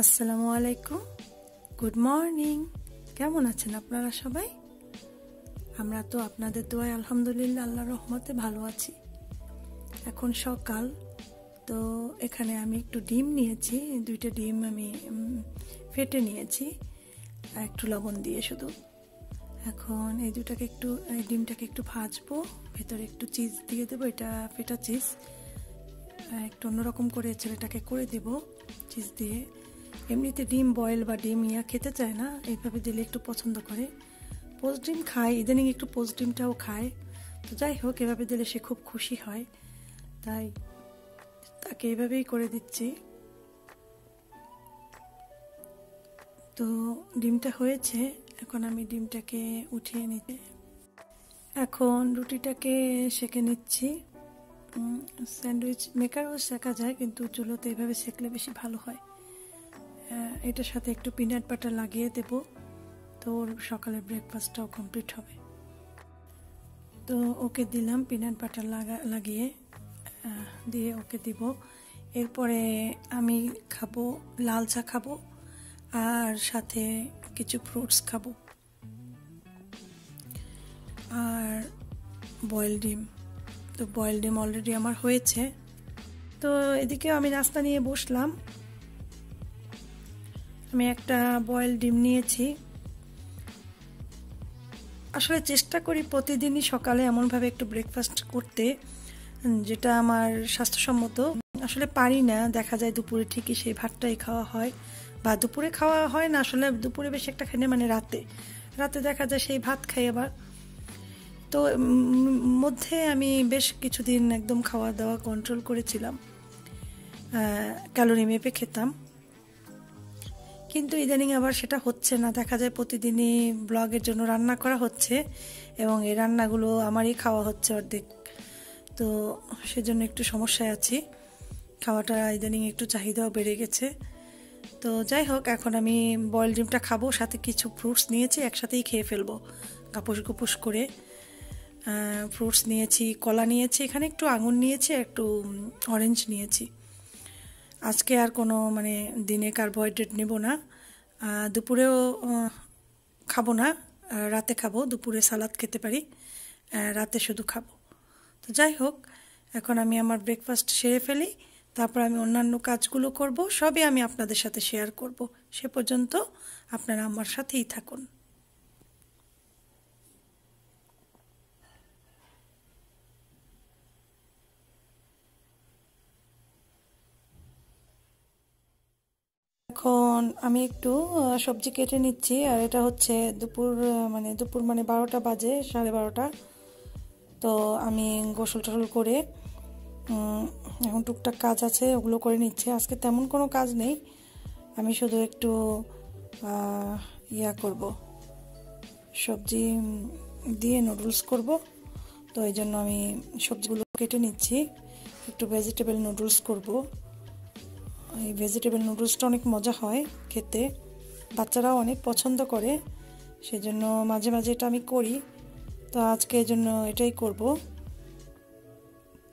আসসালামু আলাইকুম। Good morning কেমন আছেন আপনারা সবাই? আমরা তো আপনাদের দোয়ায় আলহামদুলিল্লাহ আল্লাহ রহমতে ভালো আছি। এখন সকাল, তো এখানে আমি একটু ডিম নিয়েছি, দুইটা ডিম আমি ফেটে নিয়েছি, একটু লবণ দিয়ে শুধু। এখন এই দুটাকে একটু, এই ডিমটাকে একটু ভাজবো, ভেতরে একটু চিজ দিয়ে দেবো, এটা ফেটা চিজ। একটু অন্যরকম করে ছেলেটাকে করে দেব, চিজ দিয়ে। এমনিতে ডিম বয়েল বা ডিম ইয়া খেতে চায় না, এইভাবে দিলে একটু পছন্দ করে। পোস্ট ডিম খায়, ইদানিং একটু পোস্ট ডিমটাও খায়। তো যাই হোক, এভাবে দিলে সে খুব খুশি হয়। তাই তাকে এভাবেই করে দিচ্ছি। তো ডিমটা হয়েছে, এখন আমি ডিমটাকে উঠিয়ে নিতে এখন রুটিটাকে সেকে নিচ্ছি। স্যান্ডউইচ, মেকারও শেখা যায়, কিন্তু চুলোতে এভাবে সেকলে বেশি ভালো হয়। এটার সাথে একটু পিনাট বাটার লাগিয়ে দেব। তো ওর সকালে ব্রেকফাস্টটাও কমপ্লিট হবে। তো ওকে দিলাম পিনাট বাটার লাগা, লাগিয়ে দিয়ে ওকে দিব। এরপরে আমি খাব, লাল চা খাব, আর সাথে কিছু ফ্রুটস খাব। আর বয়েল ডিম। তো বয়েল ডিম অলরেডি আমার হয়েছে। তো এদিকে আমি নাস্তা নিয়ে বসলাম। আমি একটা বয়েল ডিম নিয়েছি। আসলে চেষ্টা করি প্রতিদিনই সকালে এমনভাবে একটু ব্রেকফাস্ট করতে, যেটা আমার স্বাস্থ্যসম্মত। আসলে পারি না, দেখা যায় দুপুরে ঠিকই সেই ভাতটাই খাওয়া হয়। বা দুপুরে খাওয়া হয় না, আসলে দুপুরে বেশি একটা খাই মানে রাতে। রাতে দেখা যায় সেই ভাত খাই আবার। তো মধ্যে আমি বেশ কিছুদিন একদম খাওয়া দাওয়া কন্ট্রোল করেছিলাম ক্যালোরি মেপে খেতাম। কিন্তু ইদানিং আবার সেটা হচ্ছে না। দেখা যায় প্রতিদিনই ব্লগের জন্য রান্না করা হচ্ছে এবং এই রান্নাগুলো আমারই খাওয়া হচ্ছে অর্ধেক। তো সেজন্য একটু সমস্যায় আছি। খাওয়াটা ইদানিং একটু চাহিদাও বেড়ে গেছে। তো যাই হোক, এখন আমি বয়েল ডিমটা খাব, সাথে কিছু ফ্রুটস নিয়েছি, একসাথেই খেয়ে ফেলব। কাপুস কুপুস করে ফ্রুটস নিয়েছি, কলা নিয়েছি, এখানে একটু আঙুর নিয়েছি একটু অরেঞ্জ নিয়েছি। আজকে আর কোনো মানে দিনে কার্বোহাইড্রেট নেব না। দুপুরেও খাব না। রাতে খাব, দুপুরে সালাদ খেতে পারি। রাতে শুধু খাব। তো যাই হোক, এখন আমি আমার ব্রেকফাস্ট সেরে ফেলি। তারপর আমি অন্যান্য কাজগুলো করব। সবই আমি আপনাদের সাথে শেয়ার করব। সে পর্যন্ত আপনারা আমার সাথেই থাকুন। এখন আমি একটু সবজি কেটে নিচ্ছি, আর এটা হচ্ছে দুপুর মানে দুপুর মানে বারোটা বাজে, সাড়ে বারোটা। তো আমি গোসল টোসল করে এখন টুকটাক কাজ আছে, ওগুলো করে নিচ্ছে। আজকে তেমন কোনো কাজ নেই, আমি শুধু একটু ইয়া করব। সবজি দিয়ে নুডলস করব। তো এই জন্য আমি সবজিগুলো কেটে নিচ্ছি, একটু ভেজিটেবল নুডলস করব। এই ভেজিটেবল নুডলসটা অনেক মজা হয় খেতে। বাচ্চারাও অনেক পছন্দ করে, সেজন্য মাঝে মাঝে এটা আমি করি। তো আজকে এই জন্য এটাই করব।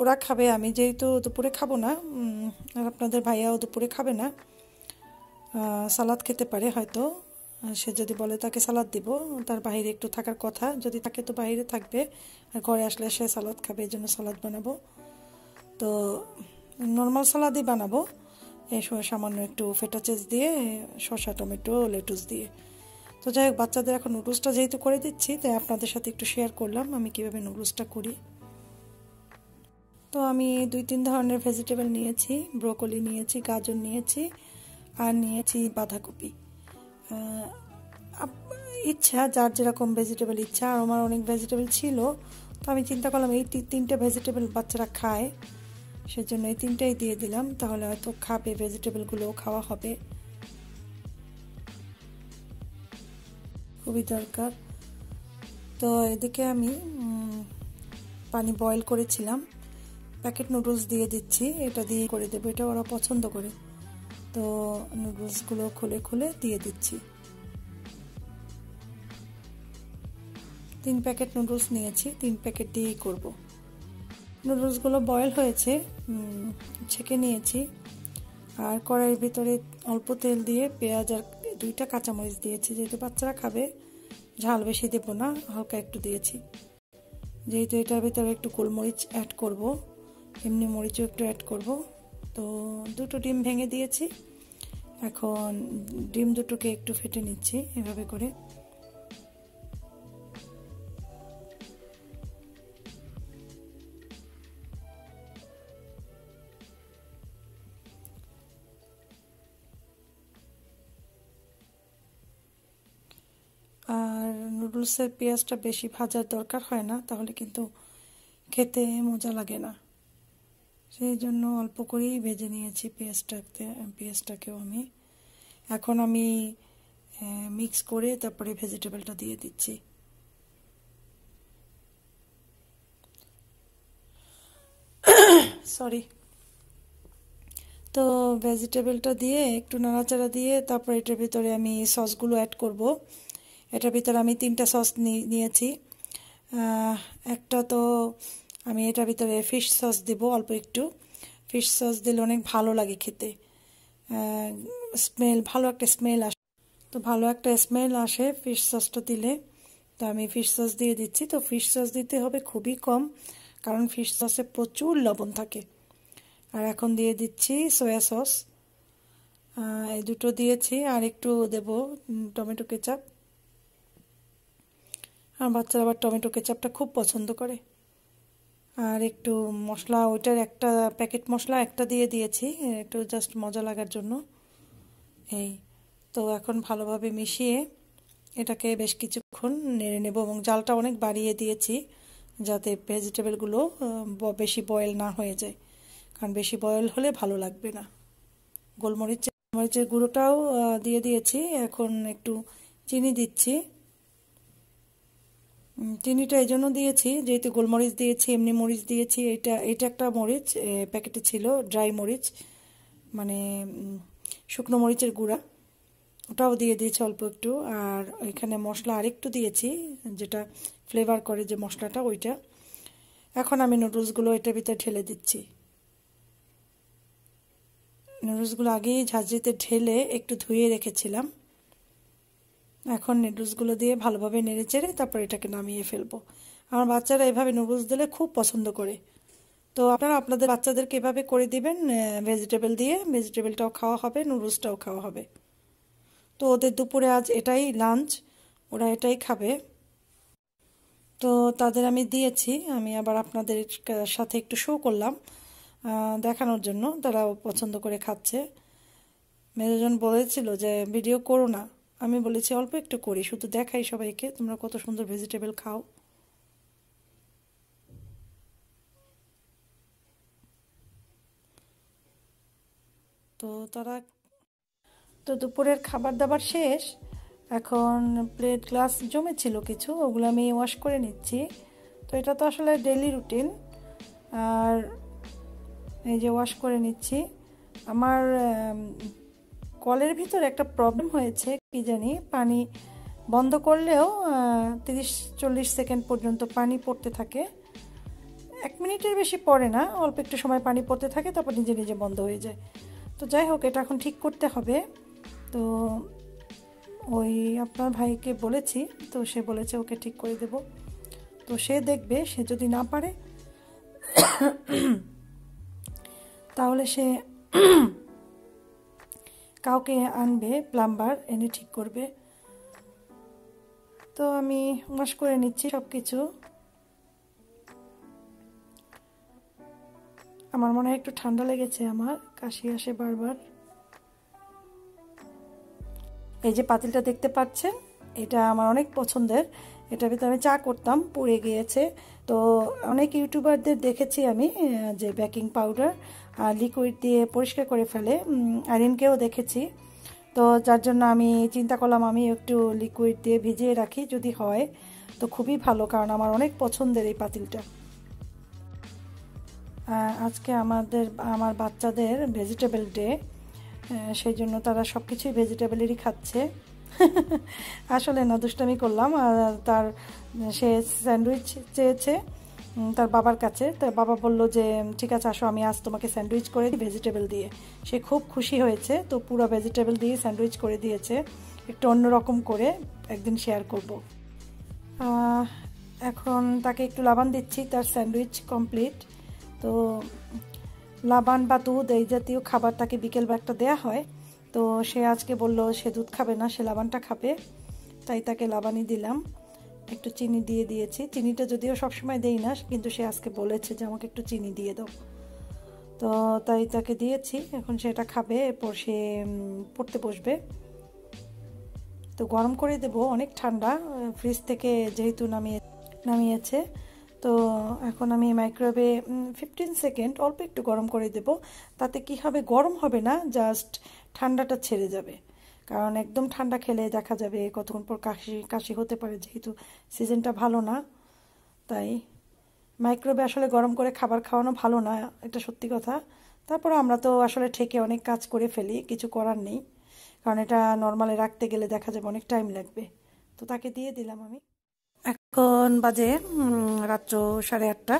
ওরা খাবে, আমি যেহেতু দুপুরে খাব না আর আপনাদের ভাইয়াও দুপুরে খাবে না সালাদ খেতে পারে হয়তো। সে যদি বলে তাকে সালাদ দিব, তার বাইরে একটু থাকার কথা। যদি থাকে তো বাইরে থাকবে, আর ঘরে আসলে সে সালাদ খাবে, এই জন্য সালাদ বানাবো। তো নর্মাল সালাদই বানাবো। এই সামান্য একটু ফেটা চেজ দিয়ে, শসা, টমেটো লেটুস দিয়ে। তো যাই হোক, বাচ্চাদের এখন নুডলসটা যেহেতু করে দিচ্ছি, তাই আপনাদের সাথে একটু শেয়ার করলাম, আমি কীভাবে নুডলসটা করি। তো আমি দুই তিন ধরনের ভেজিটেবল নিয়েছি ব্রোকলি নিয়েছি, গাজর নিয়েছি, আর নিয়েছি বাঁধাকপি। ইচ্ছা, যার যেরকম ভেজিটেবল ইচ্ছা, আর আমার অনেক ভেজিটেবল ছিল, তো আমি চিন্তা করলাম এই তিনটে ভেজিটেবল বাচ্চারা খায়। সেজন্য এই তিনটাই দিয়ে দিলাম, তাহলে হয়তো খাবে, ভেজিটেবলগুলোও খাওয়া হবে। খুবই দরকার। তো এদিকে আমি পানি বয়েল করেছিলাম। প্যাকেট নুডলস দিয়ে দিচ্ছি, এটা দিয়ে করে দেবো, এটা ওরা পছন্দ করে। তো নুডলসগুলো খুলে খুলে দিয়ে দিচ্ছি। তিন প্যাকেট নুডলস নিয়েছি, তিন প্যাকেট দিয়েই করব। নুডলসগুলো বয়েল হয়েছে ছেঁকে নিয়েছি। আর কড়াইয়ের ভিতরে অল্প তেল দিয়ে পেঁয়াজ আর দুইটা কাঁচামরিচ দিয়েছি। যেহেতু বাচ্চারা খাবে, ঝাল বেশি দেব না, হালকা একটু দিয়েছি। যেহেতু এটার ভিতরে একটু গোলমরিচ অ্যাড করব, এমনি মরিচও একটু অ্যাড করব। তো দুটো ডিম ভেঙে দিয়েছি। এখন ডিম দুটোকে একটু ফেটে নিচ্ছি এভাবে করে। নুডলসের পেঁয়াজটা বেশি ভাজার দরকার হয় না, তাহলে কিন্তু খেতে মজা লাগে না। সেই জন্য অল্প করেই ভেজে নিয়েছি পেঁয়াজটাতে পেঁয়াজটাকেও আমি। এখন আমি মিক্স করে তারপরে ভেজিটেবলটা দিয়ে দিচ্ছি। সরি তো ভেজিটেবলটা দিয়ে একটু নাড়াচাড়া দিয়ে তারপর এটার ভিতরে আমি সসগুলো অ্যাড করব। এটার ভিতরে আমি তিনটা সস নিয়েছি। একটা তো আমি এটার ভিতরে ফিশ সস দেব অল্প একটু। ফিশ সস দিলে অনেক ভালো লাগে খেতে। স্মেল ভালো একটা স্মেল আসে, তো ভালো একটা স্মেল আসে ফিশ সসটা দিলে। তো আমি ফিশ সস দিয়ে দিচ্ছি। তো ফিশ সস দিতে হবে খুবই কম, কারণ ফিশ সসে প্রচুর লবণ থাকে। আর এখন দিয়ে দিচ্ছি সয়া সস এই দুটো দিয়েছি। আর একটু দেব টমেটো কেচাপ। আর বাচ্চারা আবার টমেটো কেচাপটা খুব পছন্দ করে। আর একটু মশলা, ওইটার একটা প্যাকেট মশলা একটা দিয়ে দিয়েছি, একটু জাস্ট মজা লাগার জন্য। এই তো এখন ভালোভাবে মিশিয়ে এটাকে বেশ কিছুক্ষণ নেড়ে নেব এবং জালটা অনেক বাড়িয়ে দিয়েছি যাতে ভেজিটেবলগুলো বেশি বয়েল না হয়ে যায়। কারণ বেশি বয়েল হলে ভালো লাগবে না। গোলমরিচ মরিচের গুঁড়োটাও দিয়ে দিয়েছি। এখন একটু চিনি দিচ্ছি। চিনিটা এই জন্য দিয়েছি, যেহেতু গোলমরিচ দিয়েছি, এমনি মরিচ দিয়েছি, এটা এটা একটা মরিচ প্যাকেটে ছিল ড্রাই মরিচ মানে শুকনো মরিচের গুঁড়া, ওটাও দিয়ে দিয়েছি অল্প একটু, আর এখানে মশলা আরেকটু দিয়েছি, যেটা ফ্লেভার করে যে মশলাটা, ওইটা। এখন আমি নুডলসগুলো এটার ভিতরে ঢেলে দিচ্ছি। নুডলসগুলো আগেই ঝাঁঝরিতে ঢেলে একটু ধুয়ে রেখেছিলাম। এখন নুডলসগুলো দিয়ে ভালোভাবে নেড়ে চেড়ে তারপর এটাকে নামিয়ে ফেলব। আমার বাচ্চারা এভাবে নুডলস দিলে খুব পছন্দ করে। তো আপনারা আপনাদের বাচ্চাদেরকে এভাবে করে দিবেন ভেজিটেবল দিয়ে। ভেজিটেবলটাও খাওয়া হবে নুডলসটাও খাওয়া হবে। তো ওদের দুপুরে আজ এটাই লাঞ্চ ওরা এটাই খাবে। তো তাদের আমি দিয়েছি, আমি আবার আপনাদের সাথে একটু শো করলাম দেখানোর জন্য। তারাও পছন্দ করে খাচ্ছে। মেজজন বলেছিল যে, ভিডিও করো না। আমি বলেছি, অল্প একটু করি, শুধু দেখাই সবাইকে, তোমরা কত সুন্দর ভেজিটেবল খাও। তো তারা, তো দুপুরের খাবার দাবার শেষ, এখন প্লেট গ্লাস জমেছিল কিছু, ওগুলো আমি ওয়াশ করে নিচ্ছি। তো এটা তো আসলে ডেলি রুটিন আর এই যে ওয়াশ করে নিচ্ছি। আমার কলের ভিতরে একটা প্রবলেম হয়েছে, কি জানি, পানি বন্ধ করলেও তিরিশ, চল্লিশ সেকেন্ড পর্যন্ত পানি পড়তে থাকে। এক মিনিটের বেশি পড়ে না, অল্প একটু সময় পানি পড়তে থাকে, তারপর নিজে নিজে বন্ধ হয়ে যায়। তো যাই হোক, এটা এখন ঠিক করতে হবে। তো ওই আপনার ভাইকে বলেছি, তো সে বলেছে ওকে ঠিক করে দেব। তো সে দেখবে, সে যদি না পারে, তাহলে সে কাউকে আনবে প্লাম্বার এনে ঠিক করবে। তো আমি ওয়াশ করে নিচ্ছি সব কিছু আমার মনে হয় একটু ঠান্ডা লেগেছে আমার, কাশি আসে বারবার। এই যে পাতিলটা দেখতে পাচ্ছেন, এটা আমার অনেক পছন্দের। এটার ভিতরে আমি চা করতাম, পুড়ে গিয়েছে। তো অনেক ইউটিউবারদের দেখেছি আমি যে বেকিং পাউডার আর লিকুইড দিয়ে পরিষ্কার করে ফেলে। আরিনকেও দেখেছি। তো যার জন্য আমি চিন্তা করলাম, আমি একটু লিকুইড দিয়ে ভিজিয়ে রাখি যদি হয়, তো খুবই ভালো, কারণ আমার অনেক পছন্দের এই পাতিলটা। আজকে আমাদের, আমার বাচ্চাদের ভেজিটেবল ডে সেই জন্য তারা সব কিছুই ভেজিটেবলেরই খাচ্ছে। আসলে না, দুষ্টামি করলাম তার, সে স্যান্ডউইচ চেয়েছে তার বাবার কাছে। তার বাবা বলল যে, ঠিক আছে, আসো, আমি আজ তোমাকে স্যান্ডউইচ করে দিই, ভেজিটেবল দিয়ে। সে খুব খুশি হয়েছে, তো পুরো ভেজিটেবল দিয়ে স্যান্ডউইচ করে দিয়েছে। একটু অন্যরকম করে একদিন শেয়ার করব। এখন তাকে একটু লাবান দিচ্ছি, তার স্যান্ডউইচ কমপ্লিট। তো, লাবান বা দুধ, এই জাতীয় খাবার তাকে বিকেল একটা দেয়া হয়। তো সে আজকে বলল, সে দুধ খাবে না, সে লাবানটা খাবে। তাই তাকে লাবানই দিলাম। একটু চিনি দিয়ে দিয়েছি। চিনিটা যদিও সবসময় দেই না, কিন্তু সে আজকে বলেছে যে, আমাকে একটু চিনি দিয়ে দাও। তো তাই তাকে দিয়েছি। এখন সেটা খাবে, এরপর সে পড়তে বসবে। তো গরম করে দেব, অনেক ঠান্ডা। ফ্রিজ থেকে যেহেতু নামিয়ে, নামিয়েছে, তো এখন আমি মাইক্রোওয়েভে ফিফটিন সেকেন্ড অল্প একটু গরম করে দেব। তাতে কি হবে? গরম হবে না, জাস্ট ঠান্ডাটা ছেড়ে যাবে। কারণ একদম ঠান্ডা খেলে দেখা যাবে কতক্ষণ পর কাশি কাশি হতে পারে, যেহেতু সিজনটা ভালো না। তাই মাইক্রোওয়েভে আসলে গরম করে খাবার খাওয়ানো ভালো না, এটা সত্যি কথা। তারপর আমরা তো আসলে ঠেকে অনেক কাজ করে ফেলি, কিছু করার নেই। কারণ এটা নর্মালে রাখতে গেলে দেখা যাবে অনেক টাইম লাগবে। তো তাকে দিয়ে দিলাম আমি। এখন বাজে রাত্র সাড়ে আটটা।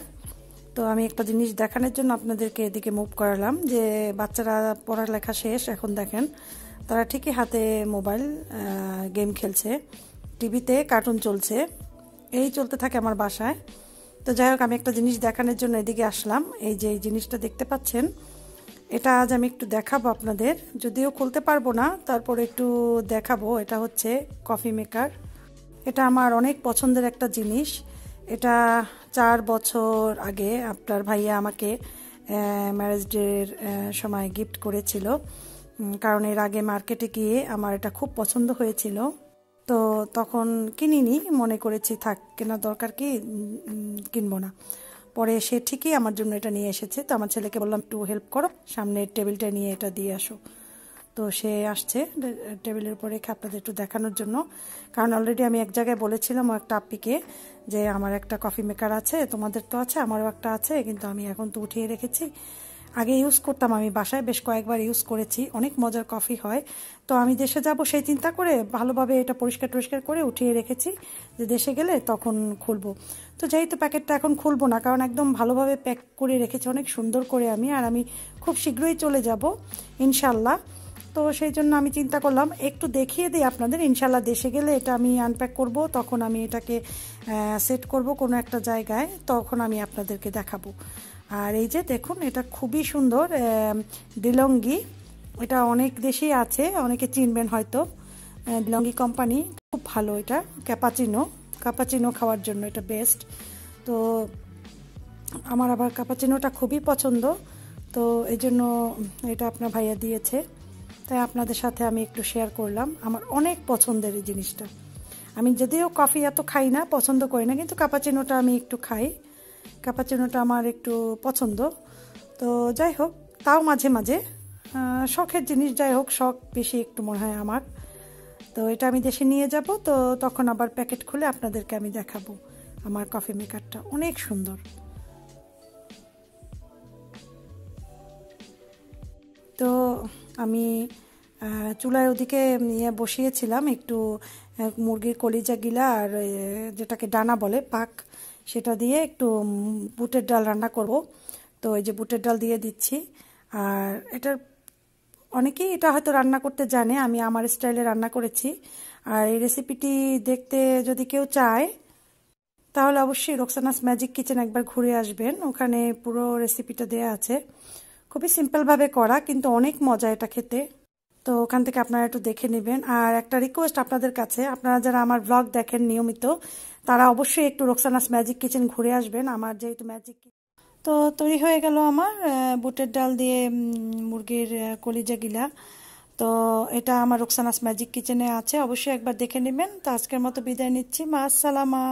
তো আমি একটা জিনিস দেখানোর জন্য আপনাদেরকে এদিকে মুভ করালাম যে বাচ্চারা পড়ালেখা শেষ, এখন দেখেন তারা ঠিকই হাতে মোবাইল গেম খেলছে টিভিতে কার্টুন চলছে, এই চলতে থাকে আমার বাসায়। তো যাই হোক, আমি একটা জিনিস দেখানোর জন্য এদিকে আসলাম। এই যে এই জিনিসটা দেখতে পাচ্ছেন, এটা আজ আমি একটু দেখাবো আপনাদের। যদিও খুলতে পারব না, তারপর একটু দেখাবো। এটা হচ্ছে কফি মেকার এটা আমার অনেক পছন্দের একটা জিনিস। এটা চার বছর আগে আপনার ভাইয়া আমাকে ম্যারেজ ডের সময় গিফট করেছিল। কারণ এর আগে মার্কেটে গিয়ে আমার এটা খুব পছন্দ হয়েছিল। তো তখন কিনিনি, মনে করেছি থাক, কেনার দরকার কি? কিনবো না। পরে সে ঠিকই আমার জন্য এটা নিয়ে এসেছে। তো আমার ছেলেকে বললাম, একটু হেল্প করো, সামনের টেবিলটা নিয়ে এটা দিয়ে আসো। তো সে আসছে টেবিলের উপরে রেখে আপনাদের একটু দেখানোর জন্য। কারণ অলরেডি আমি এক জায়গায় বলেছিলাম একটা আপ্পিকে যে আমার একটা কফি মেকার আছে, তোমাদের তো আছে, আমারও একটা আছে, কিন্তু আমি এখন তো উঠিয়ে রেখেছি। আগে ইউজ করতাম, আমি বাসায় বেশ কয়েকবার ইউজ করেছি, অনেক মজার কফি হয়। তো আমি দেশে যাব সেই চিন্তা করে ভালোভাবে এটা পরিষ্কার টরিষ্কার করে উঠিয়ে রেখেছি, যে দেশে গেলে তখন খুলবো। তো যেহেতু প্যাকেটটা এখন খুলবো না, কারণ একদম ভালোভাবে প্যাক করে রেখেছি, অনেক সুন্দর করে আমি, আর আমি খুব শীঘ্রই চলে যাব ইনশাল্লাহ তো সেই জন্য আমি চিন্তা করলাম, একটু দেখিয়ে দিই আপনাদের ইনশাল্লাহ দেশে গেলে এটা আমি আনপ্যাক করব, তখন আমি এটাকে সেট করব কোনো একটা জায়গায়, তখন আমি আপনাদেরকে দেখাবো। আর এই যে দেখুন, এটা খুবই সুন্দর ডিলঙ্গি এটা অনেক দেশেই আছে, অনেকে চিনবেন হয়তো। ডিলঙ্গি কোম্পানি খুব ভালো এটা ক্যাপাচিনো ক্যাপাচিনো খাওয়ার জন্য এটা বেস্ট তো আমার আবার ক্যাপাচিনোটা খুবই পছন্দ, তো এই জন্য এটা আপনার ভাইয়া দিয়েছে। তাই আপনাদের সাথে আমি একটু শেয়ার করলাম আমার অনেক পছন্দের এই জিনিসটা। আমি যদিও কফি এত খাই না, পছন্দ করি না, কিন্তু কাপাচিনোটা আমি একটু খাই। কাপাচিনোটা আমার একটু পছন্দ। তো যাই হোক, তাও মাঝে মাঝে শখের জিনিস যাই হোক, শখ বেশি একটু মনে হয় আমার। তো এটা আমি দেশে নিয়ে যাব, তো তখন আবার প্যাকেট খুলে আপনাদেরকে আমি দেখাবো। আমার কফি মেকারটা অনেক সুন্দর। তো আমি চুলার ওদিকে ইয়ে বসিয়েছিলাম একটু মুরগির কলিজা গিলা আর যেটাকে ডানা বলে, পাক, সেটা দিয়ে একটু বুটের ডাল রান্না করব। তো এই যে বুটের ডাল দিয়ে দিচ্ছি। আর এটার, অনেকেই এটা হয়তো রান্না করতে জানে, আমি আমার স্টাইলে রান্না করেছি। আর এই রেসিপিটি দেখতে যদি কেউ চায়, তাহলে অবশ্যই রোকসানাস ম্যাজিক কিচেন একবার ঘুরে আসবেন। ওখানে পুরো রেসিপিটা দেয়া আছে। খুবই সিম্পলভাবে করা, কিন্তু অনেক মজা এটা খেতে। তো ওখান থেকে আপনারা একটু দেখে নেবেন। আর একটা রিকোয়েস্ট আপনাদের কাছে, আপনারা যারা আমার ব্লগ দেখেন নিয়মিত, তারা অবশ্যই একটু রোকসানাস ম্যাজিক কিচেন ঘুরে আসবেন, আমার যেহেতু ম্যাজিক তো তৈরি হয়ে গেল আমার বুটের ডাল দিয়ে মুরগির কলিজা গিলা। তো এটা আমার রোকসানাস ম্যাজিক কিচেনে আছে, অবশ্যই একবার দেখে নেবেন। তো আজকের মতো বিদায় নিচ্ছি। মা, আসসালামা।